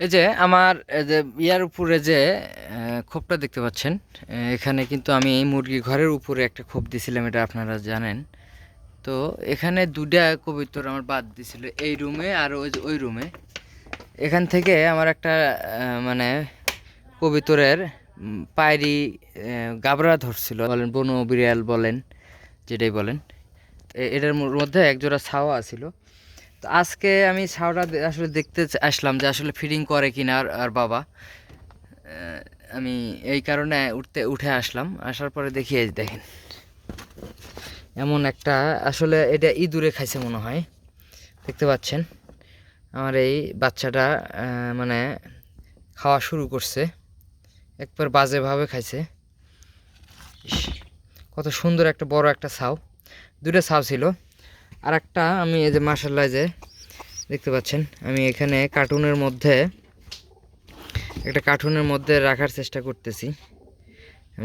এই যে আমার যে ইয়ার উপরে যে খোপটা দেখতে পাচ্ছেন এখানে কিন্তু আমি এই মুরগি ঘরের উপরে একটা খোপ দিছিলাম, এটা আপনারা জানেন। তো এখানে দুটা কবিতর আমার বাদ দিছিল, এই রুমে আর ওই ওই রুমে। এখান থেকে আমার একটা মানে কবিতরের পায়রি গাবড়া ধরছিল, বলেন বনু বিড়াল বলেন, যেটাই বলেন। এটার মধ্যে একজোড়া ছাওয়া আছিল। তো আজকে আমি ছাওটা আসলে দেখতে আসলাম যে আসলে ফিডিং করে কিনা আর বাবা। আমি এই কারণে উঠতে উঠে আসলাম। আসার পরে দেখি এই দেখেন। এমন একটা আসলে এটা ইঁদুরে খাইছে মনে হয়। দেখতে পাচ্ছেন? আমার এই বাচ্চাটা মানে খাওয়া শুরু করছে। একবার বাজেভাবে খাইছে। কত সুন্দর একটা বড় একটা ছাও। দুটো ছাও ছিল। আর একটা আমি এই যে মার্শাল্লাহ যে দেখতে পাচ্ছেন, আমি এখানে কার্টুনের মধ্যে, একটা কার্টুনের মধ্যে রাখার চেষ্টা করতেছি।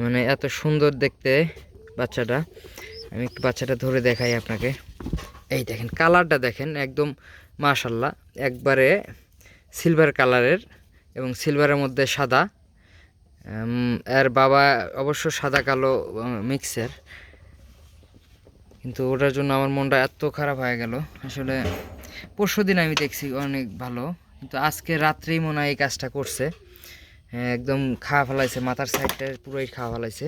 মানে এত সুন্দর দেখতে বাচ্চাটা। আমি একটু বাচ্চাটা ধরে দেখাই আপনাকে। এই দেখেন, কালারটা দেখেন একদম মাশাল্লাহ একবারে সিলভার কালারের এবং সিলভারের মধ্যে সাদা। এর বাবা অবশ্য সাদা কালো মিক্সের কিন্তু ওটার জন্য আমার মনটা এত খারাপ হয়ে গেল। আসলে পরশু দিন আমি দেখছি অনেক ভালো কিন্তু আজকে রাত্রেই মনে হয় এই কাজটা করছে। হ্যাঁ, একদম খাওয়া ফেলাইছে মাথার সাইডটা পুরোই খাওয়া ফেলাইছে।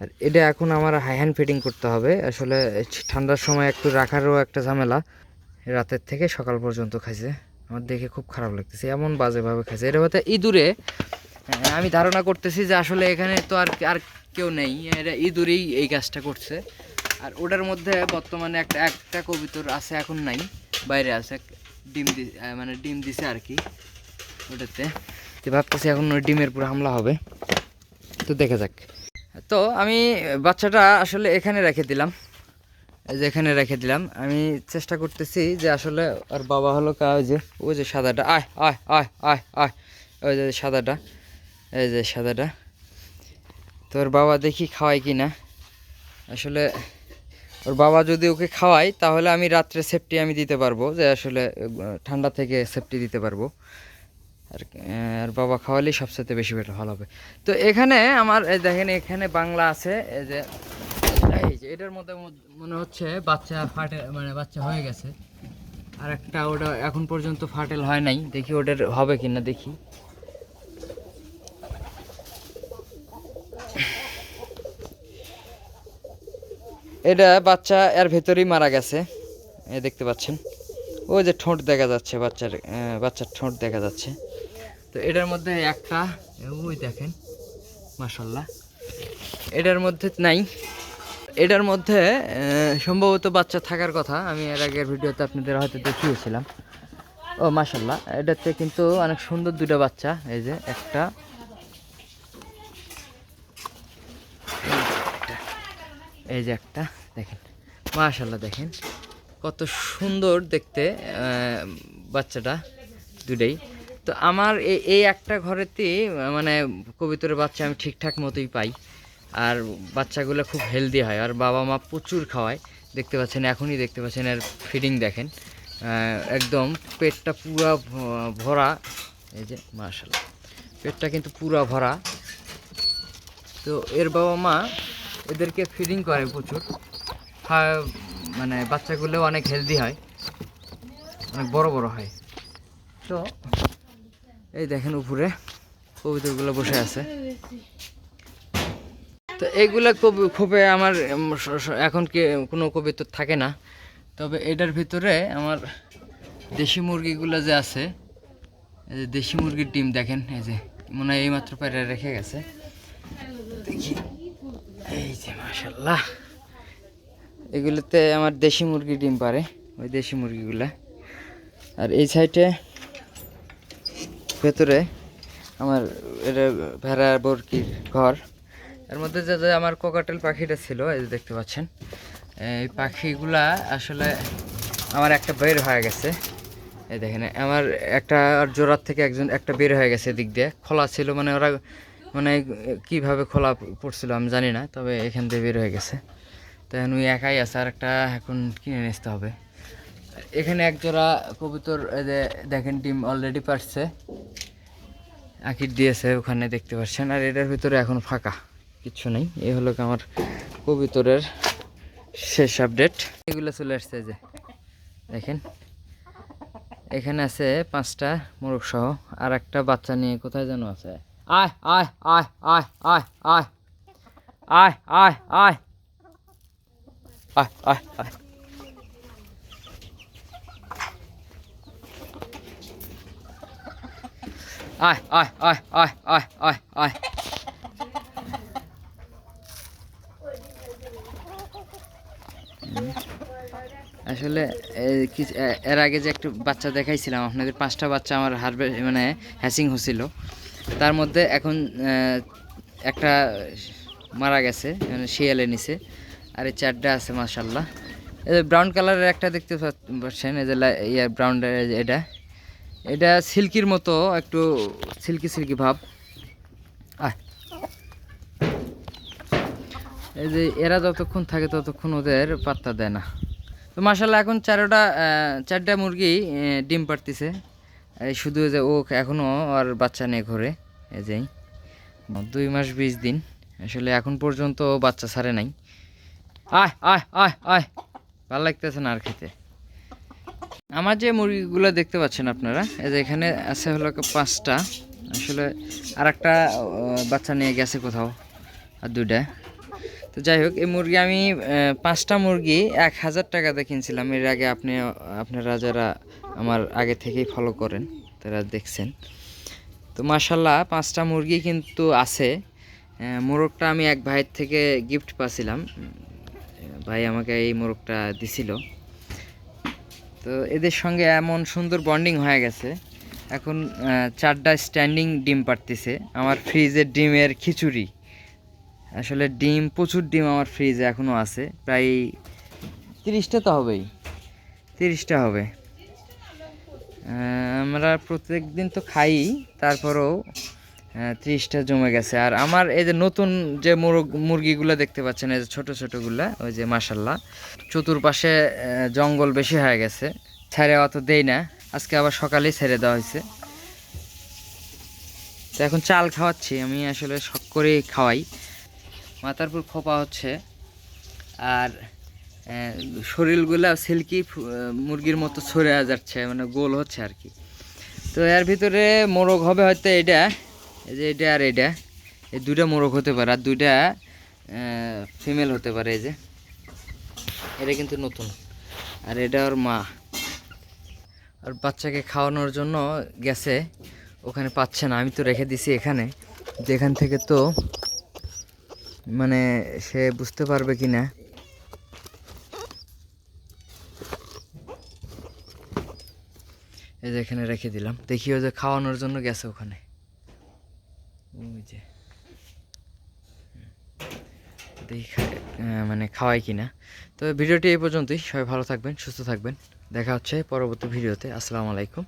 আর এটা এখন আমার হাই হ্যান্ড ফিটিং করতে হবে। আসলে ঠান্ডার সময় একটু রাখারও একটা ঝামেলা। রাতের থেকে সকাল পর্যন্ত খাইছে। আমার দেখে খুব খারাপ লাগতেছে এমন বাজেভাবে খাইছে। এটা হয়তো ইঁদুরে হ্যাঁ, আমি ধারণা করতেছি যে আসলে এখানে তো আর আর কেউ নেই। এটা ইঁদুরেই এই কাজটা করছে। আর ওটার মধ্যে বর্তমানে একটা একটা কবিতর আছে এখন নাই, বাইরে আছে ডিম দি মানে ডিম দিছে আর কি ওটাতে। তো ভাবতেছি এখন ওই ডিমের পুরো হামলা হবে। তো দেখা যাক। তো আমি বাচ্চাটা আসলে এখানে রেখে দিলাম। যে এখানে রেখে দিলাম। আমি চেষ্টা করতেছি যে আসলে আর বাবা হলো কা, ওই যে ওই যে সাদাটা, আয় আয় আয় আয় আয়, ওই যে সাদাটা, এই যে সাদাটা। তোর বাবা দেখি খাওয়াই কি না আসলে ওর বাবা যদি ওকে খাওয়াই তাহলে আমি রাত্রে সেফটি আমি দিতে পারব, যে আসলে ঠান্ডা থেকে সেফটি দিতে পারব। আর আর বাবা খাওয়ালেই সবচেয়ে বেশি বেটার ভালো হবে। তো এখানে আমার দেখেন, এখানে বাংলা আছে, এই যে এই যে, এটার মধ্যে মনে হচ্ছে বাচ্চা ফাটে মানে বাচ্চা হয়ে গেছে। আর একটা ওটা এখন পর্যন্ত ফাটেল হয় নাই, দেখি ওটার হবে কিনা, দেখি। এটা বাচ্চা, এর ভেতরেই মারা গেছে। দেখতে পাচ্ছেন। ওই যে ঠোঁট দেখা যাচ্ছে, বাচ্চার বাচ্চার ঠোঁট দেখা যাচ্ছে। তো এটার মধ্যে একটা ওই দেখেন মাসাল্লাহ এটার মধ্যে নাই। এটার মধ্যে সম্ভবত বাচ্চা থাকার কথা। আমি এর আগের ভিডিওতে আপনাদের হয়তো দেখিয়েছিলাম। ও মাসাল্লাহ এটাতে কিন্তু অনেক সুন্দর দুটো বাচ্চা। এই যে একটা এই যে একটা দেখেন। মাশাল্লাহ দেখেন কত সুন্দর দেখতে বাচ্চাটা দুটাই তো আমার এই একটা ঘরেতেই আহ, মানে কবিতরের বাচ্চা আমি ঠিকঠাক মতোই পাই। আর বাচ্চাগুলো খুব হেলদি হয় আর বাবা মা প্রচুর খাওয়ায়। দেখতে পাচ্ছেন এখনই দেখতে পাচ্ছেন এর ফিডিং দেখেন। একদম পেটটা পুরা ভরা। এই যে মাশাল্লাহ পেটটা কিন্তু পুরা ভরা। তো এর বাবা মা এদেরকে ফিডিং করে প্রচুর। খা- মানে বাচ্চাগুলো অনেক হেলদি হয়। অনেক বড় বড় হয়। তো, এই দেখেন উপরে কবিতরগুলো বসে আছে। তো এইগুলা কবি, খোপে আমার এখন কি কোনো কবিতর থাকে না। তবে এটার ভিতরে আমার দেশি মুরগিগুলো যে আছে, এই যে দেশি মুরগির ডিম দেখেন, এই যে মনে হয় এইমাত্র পায়রা রেখে গেছে। দেখি। এই যে মাশাল্লাহ এগুলোতে আমার দেশি মুরগি ডিম পারে, ওই দেশি মুরগিগুলা। আর এই সাইডে ভেতরে আমার এটা ভেড়া বরকির ঘর। এর মধ্যে যে আমার কোকাটেল পাখিটা ছিল, এই যে দেখতে পাচ্ছেন, এই পাখিগুলা আসলে আমার একটা বের হয়ে গেছে। এই দেখেন, আমার একটা জোড়ার থেকে একজন, একটা বের হয়ে গেছে এদিক দিয়ে। খোলা ছিল মানে ওরা মানে কীভাবে খোলা পড়ছিল আমি জানি না, তবে এখান থেকে বের হয়ে গেছে। তো এখন ওই একাই আছে আর একটা এখন কিনে নিতে হবে। এখানে এক জোড়া কবুতর দেখেন, ডিম অলরেডি পারছে। আকির দিয়েছে, ওখানে দেখতে পাচ্ছেন। আর এটার ভিতরে এখন ফাঁকা কিচ্ছু নেই। এই হলো আমার কবিতরের শেষ আপডেট এগুলো চলে আসছে যে দেখেন। এখানে আছে পাঁচটা মোরগ সহ আর একটা বাচ্চা নিয়ে কোথায় যেন আছে। আয় আয় আয় আয় আয় আয় আয় আয় আয় আয় আয় আয় আয় আয় আয় আয় আয় আসলে এর আগে যে একটু বাচ্চা দেখাইছিলাম, আপনাদের পাঁচটা বাচ্চা আমার হারবে মানে হ্যাসিং হচ্ছিল। তার মধ্যে এখন একটা মারা গেছে মানে শিয়ালে নিছে, আর এই চারটা আছে মাশাল্লাহ এই যে ব্রাউন কালারের একটা দেখতে পাচ্ছেন, এই যে ইয়া ব্রাউন এটা। এটা সিল্কির মতো, একটু সিল্কি সিল্কি ভাব। এই যে এরা যতক্ষণ থাকে, ততক্ষণ ওদের পাত্তা দেয় না। তো মাসাল্লাহ এখন চারোটা চারটা মুরগি ডিম পাড়তিছে। এই শুধু যে ও এখনও আর বাচ্চা নেই ঘরে, এই যেই দুই মাস বিশ দিন, আসলে এখন পর্যন্ত বাচ্চা ছাড়ে নাই। আয় আয় আয় আয়, ভালো লাগতেছে না আর খেতে। আমার যে মুরগিগুলো দেখতে পাচ্ছেন আপনারা, এই যে এখানে আছে হলো পাঁচটা। আসলে আর একটা বাচ্চা নিয়ে গেছে কোথাও, আর দুইটা। তো যাই হোক, এই মুরগি আমি পাঁচটা মুরগি এক হাজার টাকাতে কিনছিলাম। এর আগে আপনি, আপনারা যারা আমার আগে থেকেই ফলো করেন, তারা দেখছেন। তো মাসাল্লাহ পাঁচটা মুরগি কিন্তু আছে। মোরগটা আমি এক ভাইয়ের থেকে গিফট পাচ্ছিলাম। ভাই আমাকে এই মোরগটা দিছিল। তো এদের সঙ্গে এমন সুন্দর বন্ডিং হয়ে গেছে। এখন চারটা স্ট্যান্ডিং ডিম পারতেছে আমার ফ্রিজের ডিমের খিচুড়ি। আসলে ডিম প্রচুর ডিম আমার ফ্রিজে এখনও আছে। প্রায় তিরিশটা তো হবেই। তিরিশটা হবে। আমরা প্রত্যেক দিন তো খাই তারপরেও ত্রিশটা জমে গেছে। আর আমার এই যে নতুন যে মুরগ মুরগিগুলো দেখতে পাচ্ছেন এই যে ছোটো ছোটোগুলা ওই যে মাসাল্লাহ চতুর্পাশে জঙ্গল বেশি হয়ে গেছে। ছেড়ে অত দেই না আজকে আবার সকালেই ছেড়ে দেওয়া হয়েছে। তো এখন চাল খাওয়াচ্ছি আমি আসলে শখ করেই খাওয়াই। মাথার উপর খোপা হচ্ছে। আর শরীরগুলা সিল্কি মুরগির মতো ছড়ে যাচ্ছে মানে গোল হচ্ছে আর কি। তো এর ভিতরে মোরগ হবে হয়তো এটা, এই যে এটা আর এটা। এই দুইটা মোরগ হতে পারে, আর দুইটা ফিমেল হতে পারে এই যে। এটা কিন্তু নতুন, আর এটা ওর মা। আর বাচ্চাকে খাওয়ানোর জন্য গেছে, ওখানে পাচ্ছে না, আমি তো রেখে দিছি এখানে। যেখান থেকে তো মানে সে বুঝতে পারবে কি না। এই যে এখানে রেখে দিলাম। দেখি ও যে খাওয়ানোর জন্য গেছে ওখানে। ওই যে। দেখি মানে খাওয়াই কিনা। তো ভিডিওটি এই পর্যন্তই। সবাই ভালো থাকবেন, সুস্থ থাকবেন। দেখা হচ্ছে পরবর্তী ভিডিওতে। আসসালামু আলাইকুম।